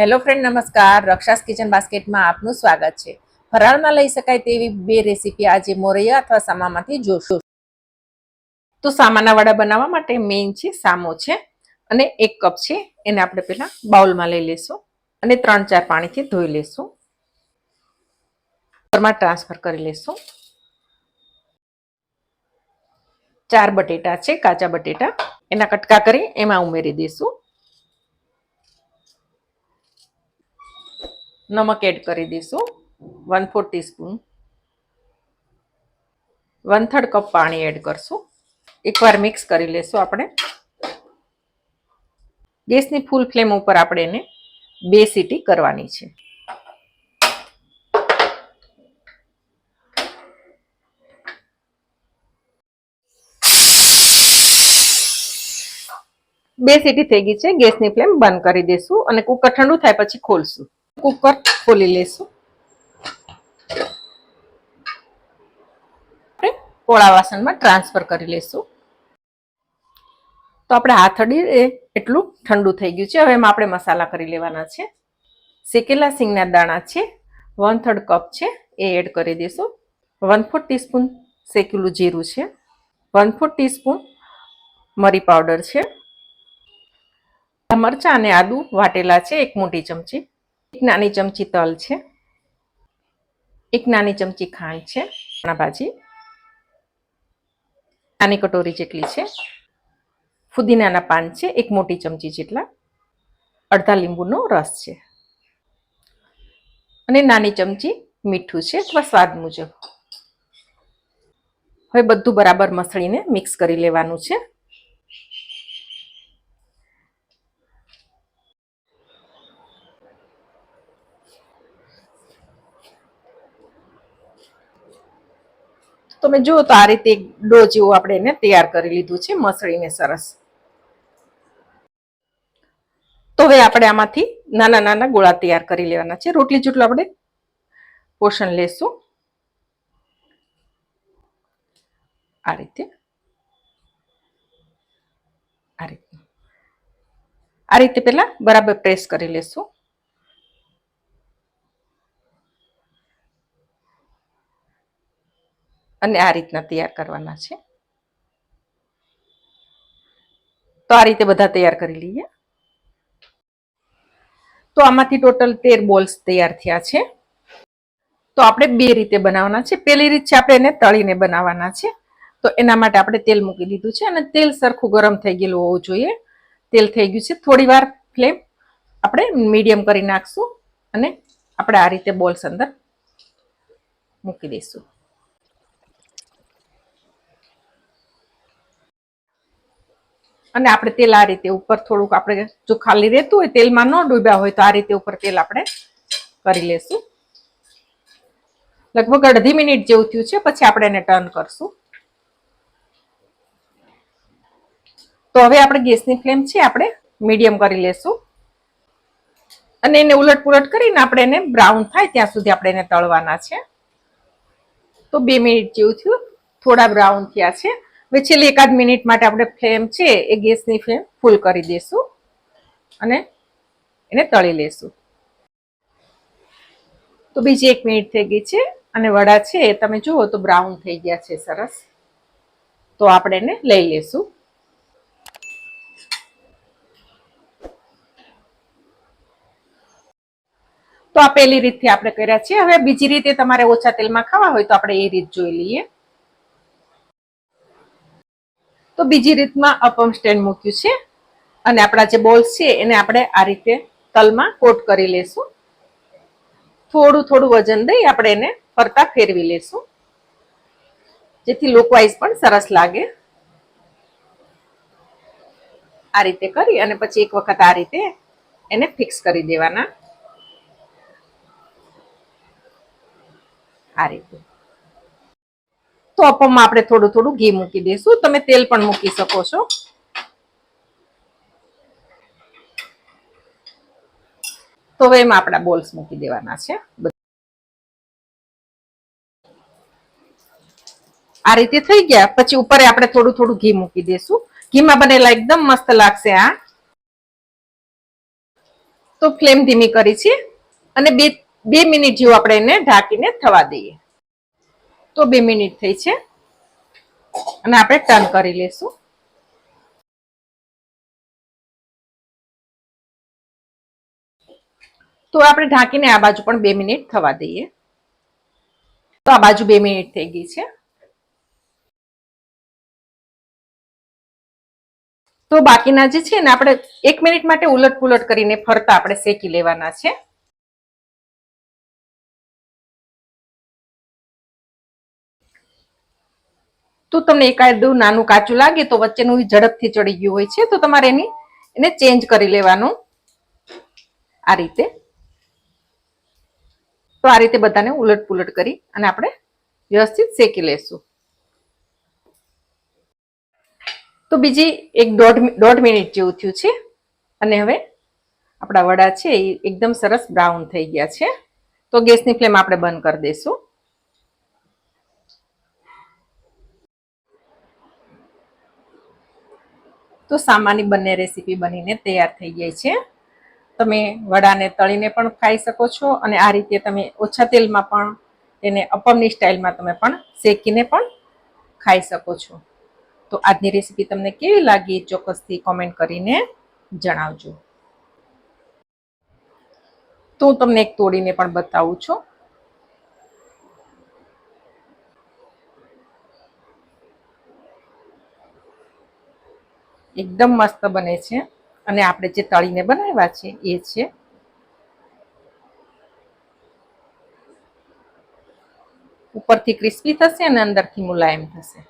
Hello friend નમસ્કાર. રક્ષાસ kitchen બાસ્કેટમાં આપનું સ્વાગત છે. ફરાળમાં લઈ શકાય તેવી બે રેસીપી આજે મોરૈયા અથવા સામામાંથી જોશું. તો સામાના વડા બનાવવા માટે મેઇન છે સામો છે અને એક કપ છે. એને આપણે પહેલાં બાઉલમાં લઈ લેશું અને ત્રણ ચાર પાણીથી ધોઈ લેશું. કુકરમાં ટ્રાન્સફર કરી લેશું. ચાર બટેટા છે, કાચા બટેટા. એના કટકા કરી, એમાં ઉમેરી દઈશું નમક એડ કરી દઈશું. One four teaspoon one third cup પાણી એડ કરશું. એકવાર મિક્સ કરી લેશું આપણે. ગેસની ફૂલ ફ્લેમ ઉપર આપણે એને બે સીટી કરવાની છે. બે સીટી થઈ ગઈ છે. ગેસની ફ્લેમ બંધ કરી દઈશું અને કુકર ઠંડુ થાય પછી ખોલશું. કુકર ખોલી લેશું. આપણે પોળા વાસણમાં ટ્રાન્સફર કરી લેશું. તો આપણે હાથડી એટલું ઠંડુ થઈ ગયું છે. હવે એમાં આપણે મસાલા કરી લેવાના છે. શેકેલા સિંગના દાણા છે. વન થર્ડ કપ છે. એ એડ કરી દઈશું વન ફોર્થ ટીસ્પૂન શેકેલું જીરું છે. વન ફોર્થ ટીસ્પૂન મરી પાવડર છે. મરચાં અને આદુ વાટેલા છે. એક મોટી ચમચી. એક નાની ચમચી તલ છે, એક નાની ચમચી ખાંડ છે ભાજી, નાની કટોરી જેટલી છે, ફુદીનાના પાન છે, એક મોટી ચમચી જેટલા, અડધા લીંબુનો રસ છે. અને નાની ચમચી મીઠું છે અથવા સ્વાદ મુજબ. હવે બધું બરાબર મસળીને મિક્સ કરી લેવાનું છે. તમે જુઓ તો આ રીતે એક ડો જેવું આપણે એને તૈયાર કરી લીધું છે, મસળીને સરસ. તો હવે આપણે આમાંથી નાના નાના ગોળા તૈયાર કરી લેવાના છે. રોટલી જેટલું આપણે પોષણ લેશું. આ રીતે. આ રીતે. આ રીતે પેલા બરાબર પ્રેસ કરી લેશું. અને આ રીતના તૈયાર કરવાના છે. તો આ રીતે બધા તૈયાર કરી લઈએ. તો આમાંથી ટોટલ તેર બોલ્સ તૈયાર થયા છે. તો આપણે બે રીતે બનાવવાના છે. પહેલી રીત છે આપણે એને તળીને બનાવવાના છે. તો એના માટે આપણે તેલ મૂકી દીધું છે અને તેલ સરખું ગરમ થઈ ગયેલું હોવું જોઈએ. તેલ થઈ ગયું છે. થોડી વાર ફ્લેમ આપણે મીડિયમ કરી નાખશું અને આપણે આ રીતે બોલ્સ અંદર મૂકી દઈશું. અને આપણે તેલ આ રીતે ઉપર થોડુંક આપણે જો ખાલી રહેતું હોય, તેલમાં ન ડૂબ્યા હોય, તો આ રીતે ઉપર તેલ આપણે કરી લેશું. લગભગ અડધી મિનિટ જેવું થયું છે, પછી આપણે એને ટર્ન કરશું. તો હવે આપણે ગેસની ફ્લેમ છે, આપણે મીડિયમ કરી લેશું. અને એને ઉલટ પુલટ કરીને આપણે એને બ્રાઉન થાય ત્યાં સુધી આપણે એને તળવાના છે. તો બે મિનિટ જેવું થયું, થોડા બ્રાઉન થયા છે. હવે છેલ્લી એકાદ મિનિટ માટે આપણે ફ્લેમ છે એ ગેસની ફ્લેમ ફૂલ કરી દઈશું અને એને તળી લેશું. તો બીજી એક મિનિટ થઈ ગઈ છે અને વડા છે એ તમે જુઓ તો બ્રાઉન થઈ ગયા છે સરસ. તો આપણે એને લઈ લેશું. તો આ પહેલી રીતથી આપણે કર્યા છે. હવે બીજી રીતે તમારે ઓછા તેલમાં ખાવા હોય તો આપણે એ રીત જોઈ લઈએ. તો બીજી રીતમાં અપમ સ્ટેન્ડ મૂક્યું છે. અને આપણા જે બોલ્સ છે, એને આપણે આ રીતે તલમાં કોટ કરી લેશું. થોડું થોડું વજન દઈ આપણે એને ફરતા ફેરવી લેશું. જેથી લુકવાઇઝ પણ સરસ લાગે. આ રીતે કરી અને પછી એક વખત આ રીતે એને ફિક્સ કરી દેવાના. આ રીતે. તો અપમમાં આપણે થોડું થોડું ઘી મૂકી દઈશું. તમે તેલ પણ મૂકી શકો છો. તો હવે એમાં આપણા બોલ્સ મૂકી દેવાના છે. આ રીતે થઈ ગયા. પછી ઉપર આપણે થોડું થોડું ઘી મૂકી દઈશું. ઘીમાં બનેલા એકદમ મસ્ત લાગશે આ. તો ફ્લેમ ધીમી કરી છે. અને બે બે મિનિટ જેવું આપણે એને ઢાંકીને થવા દઈએ. તો બે મિનિટ થઈ છે. અને આપણે ટર્ન કરી લેશું તો આપણે ઢાંકીને આ બાજુ પણ બે મિનિટ થવા દઈએ. તો આ બાજુ બે મિનિટ થઈ ગઈ છે. તો બાકીના જે છે ને આપણે એક મિનિટ માટે ઉલટ પુલટ કરીને ફરતા આપણે શેકી લેવાના છે. તો તમને એકાદું નાનું કાચું લાગે તો વચ્ચેનું ઝડપથી ચડી ગયું હોય છે, તો તમારે એની, એને ચેન્જ કરી લેવાનું. આ રીતે. તો આ રીતે બધાને ઉલટ પુલટ કરી અને આપણે વ્યવસ્થિત શેકી લેશું. તો બીજી એક દોઢ દોઢ મિનિટ જેવું થયું છે. અને હવે આપણા વડા છે એ એકદમ સરસ બ્રાઉન થઈ ગયા છે. તો ગેસની ફ્લેમ આપણે બંધ કરી દઈશું તો સામાની બંને રેસીપી બનીને તૈયાર થઈ જાય છે. તમે વડાને તળીને પણ ખાઈ શકો છો અને આ રીતે તમે ઓછા તેલમાં પણ તેને અપમની સ્ટાઇલમાં તમે પણ શેકીને પણ ખાઈ શકો છો. તો આજની રેસીપી તમને કેવી લાગી ચોક્કસથી કોમેન્ટ કરીને જણાવજો. તો હું તમને એક તોડીને પણ બતાવું છું. એકદમ મસ્ત બને છે. અને આપણે જે તળીને બનાવ્યા છે એ છે. ઉપરથી ક્રિસ્પી થશે અને અંદરથી મુલાયમ થશે.